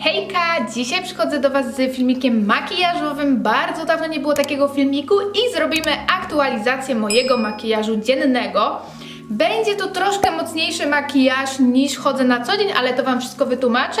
Hejka! Dzisiaj przychodzę do Was z filmikiem makijażowym. Bardzo dawno nie było takiego filmiku i zrobimy aktualizację mojego makijażu dziennego. Będzie to troszkę mocniejszy makijaż niż chodzę na co dzień, ale to Wam wszystko wytłumaczę,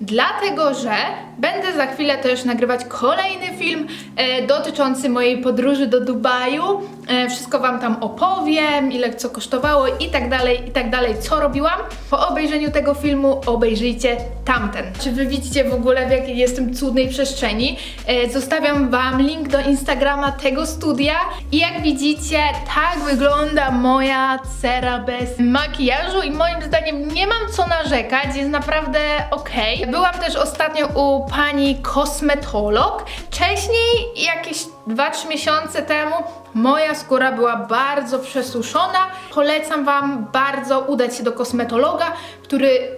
dlatego że będę za chwilę też nagrywać kolejny film e, dotyczący mojej podróży do Dubaju. E, wszystko Wam tam opowiem, ile co kosztowało i tak dalej, i tak dalej, co robiłam. Po obejrzeniu tego filmu obejrzyjcie tamten. Czy Wy widzicie w ogóle w jakiej jestem cudnej przestrzeni? E, zostawiam Wam link do Instagrama tego studia i jak widzicie, tak wygląda moja cera bez makijażu i moim zdaniem nie mam co narzekać, jest naprawdę ok. Byłam też ostatnio u pani kosmetolog. Wcześniej, jakieś 2-3 miesiące temu, moja skóra była bardzo przesuszona. Polecam Wam bardzo udać się do kosmetologa, który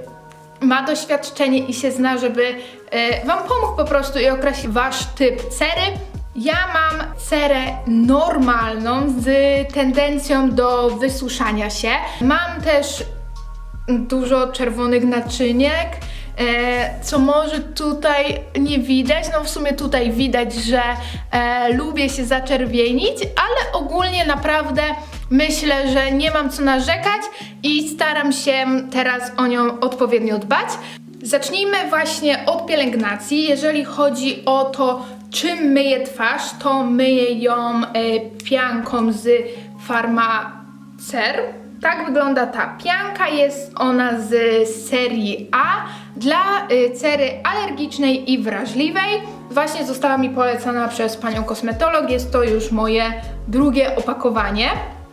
ma doświadczenie i się zna, żeby e, Wam pomógł po prostu i określić Wasz typ cery. Ja mam cerę normalną z tendencją do wysuszania się. Mam też dużo czerwonych naczyniek, e, co może tutaj nie widać. No w sumie tutaj widać, że e, lubię się zaczerwienić, ale ogólnie naprawdę myślę, że nie mam co narzekać i staram się teraz o nią odpowiednio dbać. Zacznijmy właśnie od pielęgnacji. Jeżeli chodzi o to, czym myję twarz, to myję ją e, pianką z Farmacer. Tak wygląda ta pianka. Jest ona z serii A dla y, cery alergicznej i wrażliwej. Właśnie została mi polecona przez panią kosmetolog. Jest to już moje drugie opakowanie.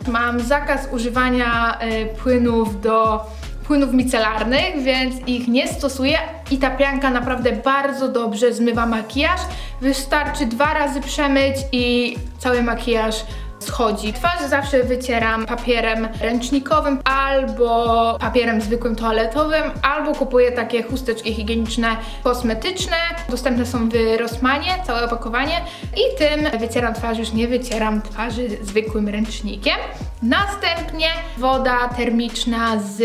Mam zakaz używania y, płynów do płynów micelarnych, więc ich nie stosuję i ta pianka naprawdę bardzo dobrze zmywa makijaż. Wystarczy dwa razy przemyć i cały makijaż schodzi. Twarz zawsze wycieram papierem ręcznikowym albo papierem zwykłym toaletowym, albo kupuję takie chusteczki higieniczne kosmetyczne. Dostępne są w Rossmanie, całe opakowanie i tym wycieram twarz, już nie wycieram twarzy zwykłym ręcznikiem. Następnie woda termiczna z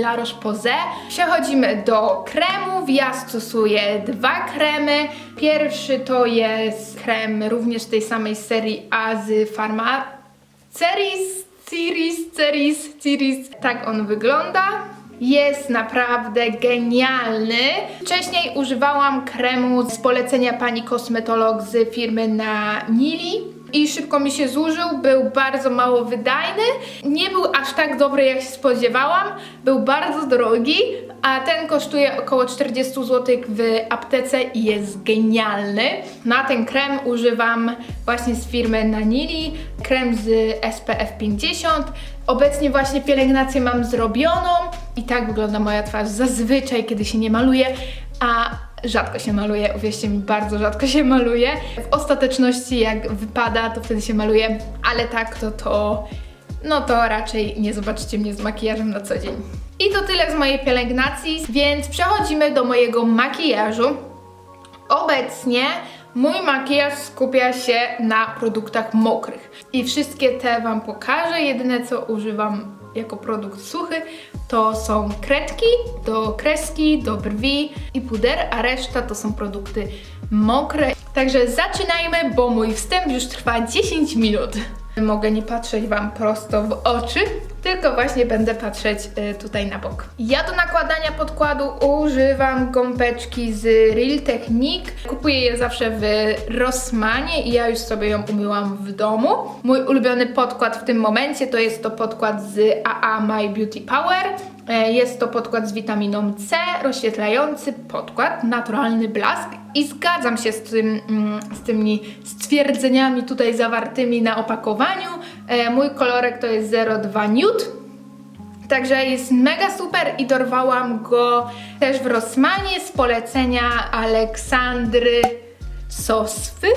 La Roche-Posay. Przechodzimy do kremów. Ja stosuję dwa kremy. Pierwszy to jest krem również tej samej serii A z Pharma Ceris, Ciris, Ceris, Ciris. Tak on wygląda. Jest naprawdę genialny. Wcześniej używałam kremu z polecenia pani kosmetolog z firmy na Nili i szybko mi się zużył, był bardzo mało wydajny, nie był aż tak dobry jak się spodziewałam, był bardzo drogi, a ten kosztuje około 40 zł w aptece i jest genialny. Na ten krem używam właśnie z firmy Nanili, krem z SPF 50. Obecnie właśnie pielęgnację mam zrobioną i tak wygląda moja twarz zazwyczaj, kiedy się nie maluje, a rzadko się maluje, uwierzcie mi, bardzo rzadko się maluje. W ostateczności jak wypada, to wtedy się maluje, ale tak to to, no to raczej nie zobaczycie mnie z makijażem na co dzień. I to tyle z mojej pielęgnacji, więc przechodzimy do mojego makijażu. Obecnie mój makijaż skupia się na produktach mokrych i wszystkie te Wam pokażę. Jedyne co używam jako produkt suchy to są kredki do kreski, do brwi i puder, a reszta to są produkty mokre. Także zaczynajmy, bo mój wstęp już trwa 10 minut. Mogę nie patrzeć Wam prosto w oczy, tylko właśnie będę patrzeć y, tutaj na bok. Ja do nakładania podkładu używam gąbeczki z Real Technique. Kupuję je zawsze w Rossmanie i ja już sobie ją umyłam w domu. Mój ulubiony podkład w tym momencie to jest to podkład z AA My Beauty Power. E, Jest to podkład z witaminą C, rozświetlający podkład, naturalny blask i zgadzam się z, tym, mm, z tymi stwierdzeniami tutaj zawartymi na opakowaniu. E, Mój kolorek to jest 02 Nude. Także jest mega super i dorwałam go też w Rossmanie z polecenia Aleksandry Sosfy.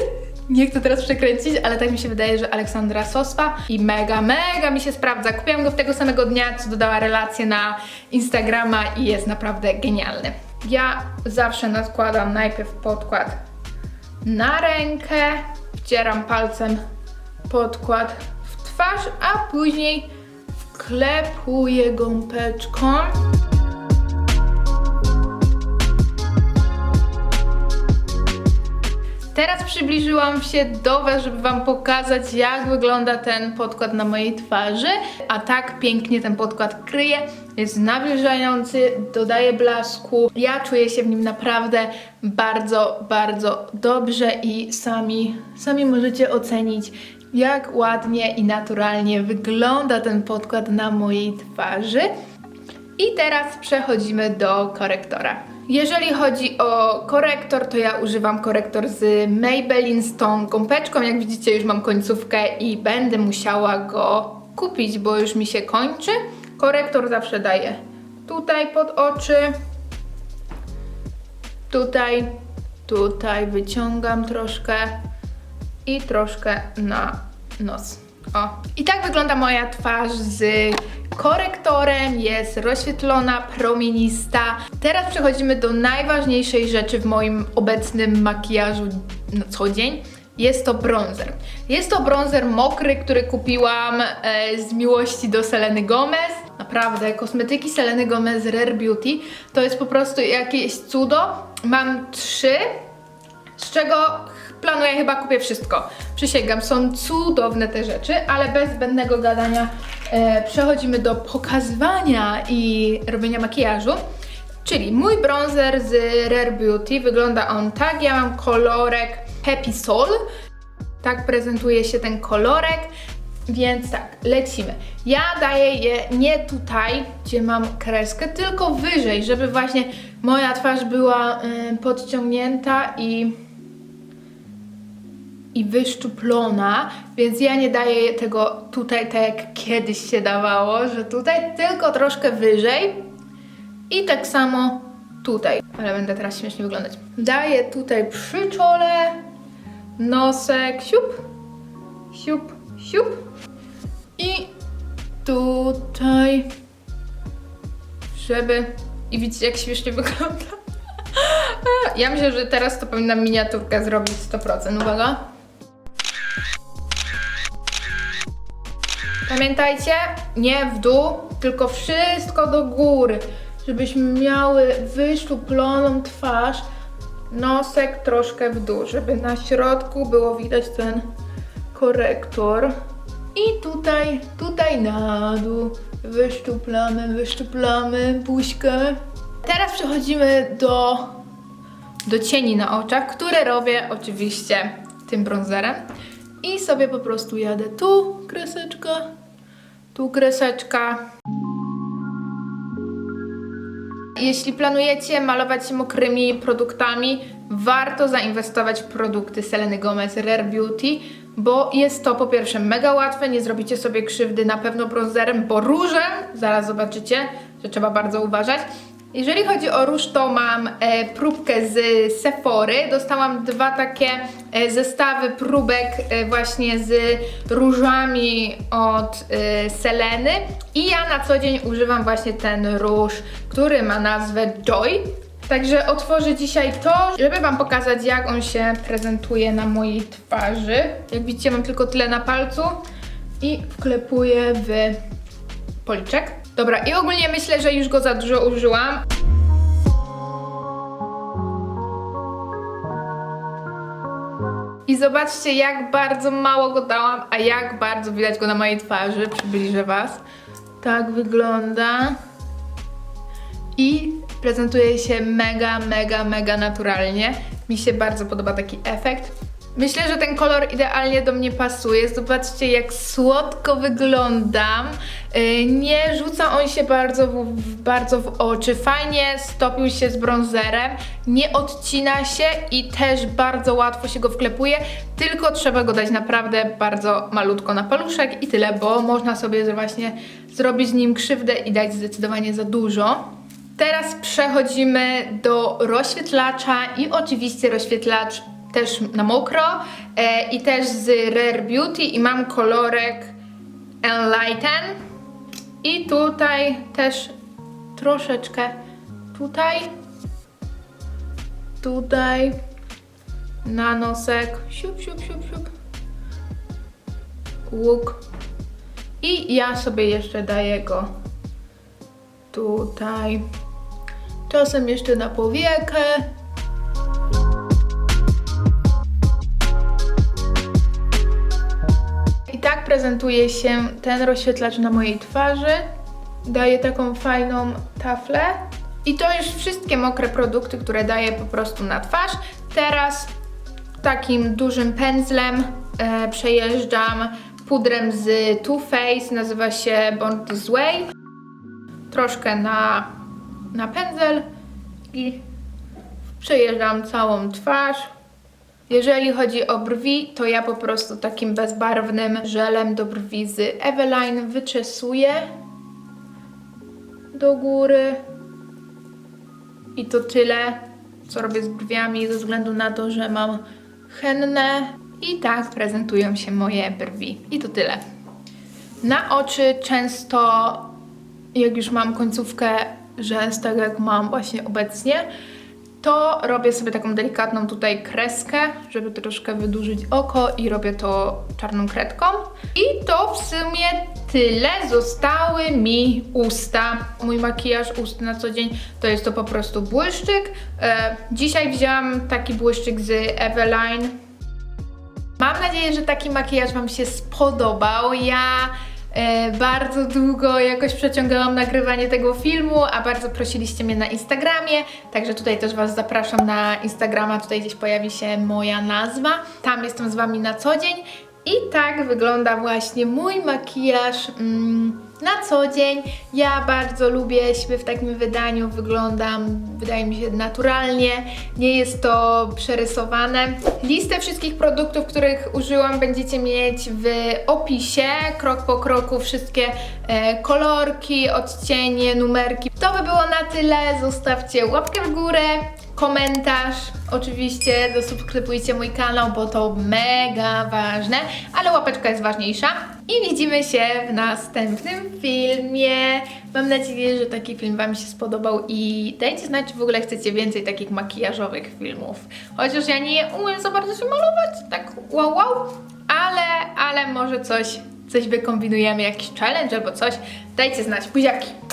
Nie chcę teraz przekręcić, ale tak mi się wydaje, że Aleksandra Sosfa i mega, mega mi się sprawdza. Kupiłam go w tego samego dnia, co dodała relację na Instagrama i jest naprawdę genialny. Ja zawsze nakładam najpierw podkład na rękę, wcieram palcem podkład w twarz, a później wklepuję gąbeczką. Teraz przybliżyłam się do Was, żeby Wam pokazać, jak wygląda ten podkład na mojej twarzy. A tak pięknie ten podkład kryje. Jest nawilżający, dodaje blasku. Ja czuję się w nim naprawdę bardzo, bardzo dobrze i sami, sami możecie ocenić, jak ładnie i naturalnie wygląda ten podkład na mojej twarzy. I teraz przechodzimy do korektora. Jeżeli chodzi o korektor, to ja używam korektor z Maybelline z tą gąbeczką. Jak widzicie, już mam końcówkę i będę musiała go kupić, bo już mi się kończy. Korektor zawsze daję tutaj pod oczy, tutaj, tutaj wyciągam troszkę i troszkę na nos. O. I tak wygląda moja twarz z korektorem, jest rozświetlona, promienista. Teraz przechodzimy do najważniejszej rzeczy w moim obecnym makijażu na co dzień. Jest to bronzer. Jest to bronzer mokry, który kupiłam e, z miłości do Seleny Gomez. Naprawdę, kosmetyki Seleny Gomez Rare Beauty to jest po prostu jakieś cudo. Mam trzy, z czego planuję chyba kupię wszystko. Przysięgam, są cudowne te rzeczy, ale bez zbędnego gadania e, przechodzimy do pokazywania i robienia makijażu. Czyli mój bronzer z Rare Beauty, wygląda on tak, ja mam kolorek Happy Soul, tak prezentuje się ten kolorek, więc tak, lecimy. Ja daję je nie tutaj, gdzie mam kreskę, tylko wyżej, żeby właśnie moja twarz była y, podciągnięta i i wyszczuplona, więc ja nie daję tego tutaj tak jak kiedyś się dawało, że tutaj tylko troszkę wyżej i tak samo tutaj. Ale będę teraz śmiesznie wyglądać. Daję tutaj przy czole, nosek, siup, siup, siup i tutaj, żeby... I widzicie jak śmiesznie wygląda? Ja myślę, że teraz to powinnam miniaturkę zrobić 100%. Uwaga. Pamiętajcie, nie w dół, tylko wszystko do góry, żebyśmy miały wyszczuploną twarz, nosek troszkę w dół, żeby na środku było widać ten korektor. I tutaj, tutaj na dół wyszczuplamy, wyszczuplamy buźkę. Teraz przechodzimy do, do cieni na oczach, które robię oczywiście tym bronzerem. I sobie po prostu jadę tu kreseczka, tu kreseczka. Jeśli planujecie malować się mokrymi produktami, warto zainwestować w produkty Seleny Gomez Rare Beauty, bo jest to po pierwsze mega łatwe, nie zrobicie sobie krzywdy na pewno bronzerem, bo różem, zaraz zobaczycie, że trzeba bardzo uważać. Jeżeli chodzi o róż, to mam e, próbkę z Sephory. Dostałam dwa takie e, zestawy próbek e, właśnie z różami od e, Seleny i ja na co dzień używam właśnie ten róż, który ma nazwę Joy. Także otworzę dzisiaj to, żeby Wam pokazać jak on się prezentuje na mojej twarzy. Jak widzicie mam tylko tyle na palcu i wklepuję w policzek. Dobra, i ogólnie myślę, że już go za dużo użyłam. I zobaczcie, jak bardzo mało go dałam, a jak bardzo widać go na mojej twarzy. Przybliżę Was. Tak wygląda. I prezentuje się mega, mega, mega naturalnie. Mi się bardzo podoba taki efekt. Myślę, że ten kolor idealnie do mnie pasuje. Zobaczcie, jak słodko wyglądam. Yy, Nie rzuca on się bardzo w- bardzo w oczy. Fajnie stopił się z bronzerem. Nie odcina się i też bardzo łatwo się go wklepuje. Tylko trzeba go dać naprawdę bardzo malutko na paluszek i tyle, bo można sobie właśnie zrobić z nim krzywdę i dać zdecydowanie za dużo. Teraz przechodzimy do rozświetlacza i oczywiście rozświetlacz też na mokro e, i też z Rare Beauty i mam kolorek Enlighten. I tutaj też troszeczkę tutaj tutaj na nosek siup, siup, siup, siup łuk. I ja sobie jeszcze daję go tutaj. Czasem jeszcze na powiekę prezentuje się ten rozświetlacz na mojej twarzy. Daje taką fajną taflę. I to już wszystkie mokre produkty, które daję po prostu na twarz. Teraz takim dużym pędzlem e, przejeżdżam pudrem z Too Faced, nazywa się Born This Way. Troszkę na, na pędzel i przejeżdżam całą twarz. Jeżeli chodzi o brwi, to ja po prostu takim bezbarwnym żelem do brwi z Eveline wyczesuję do góry. I to tyle, co robię z brwiami, ze względu na to, że mam hennę. I tak prezentują się moje brwi. I to tyle. Na oczy często, jak już mam końcówkę rzęs, tak jak mam właśnie obecnie, to robię sobie taką delikatną tutaj kreskę, żeby troszkę wydłużyć oko i robię to czarną kredką. I to w sumie tyle. Zostały mi usta. Mój makijaż ust na co dzień to jest to po prostu błyszczyk. E, dzisiaj wzięłam taki błyszczyk z Eveline. Mam nadzieję, że taki makijaż Wam się spodobał. Ja bardzo długo jakoś przeciągałam nagrywanie tego filmu, a bardzo prosiliście mnie na Instagramie, także tutaj też Was zapraszam na Instagrama, tutaj gdzieś pojawi się moja nazwa. Tam jestem z Wami na co dzień i tak wygląda właśnie mój makijaż mm, na co dzień. Ja bardzo lubię, jeśli w takim wydaniu wyglądam, wydaje mi się, naturalnie. Nie jest to przerysowane. Listę wszystkich produktów, których użyłam, będziecie mieć w opisie. Krok po kroku wszystkie e, kolorki, odcienie, numerki. To by było na tyle. Zostawcie łapkę w górę, komentarz. Oczywiście zasubskrybujcie mój kanał, bo to mega ważne, ale łapeczka jest ważniejsza. I widzimy się w następnym filmie. Mam nadzieję, że taki film Wam się spodobał i dajcie znać, czy w ogóle chcecie więcej takich makijażowych filmów. Chociaż ja nie umiem za bardzo się malować, tak wow wow, ale, ale może coś, coś wykombinujemy, jakiś challenge albo coś. Dajcie znać, buziaki!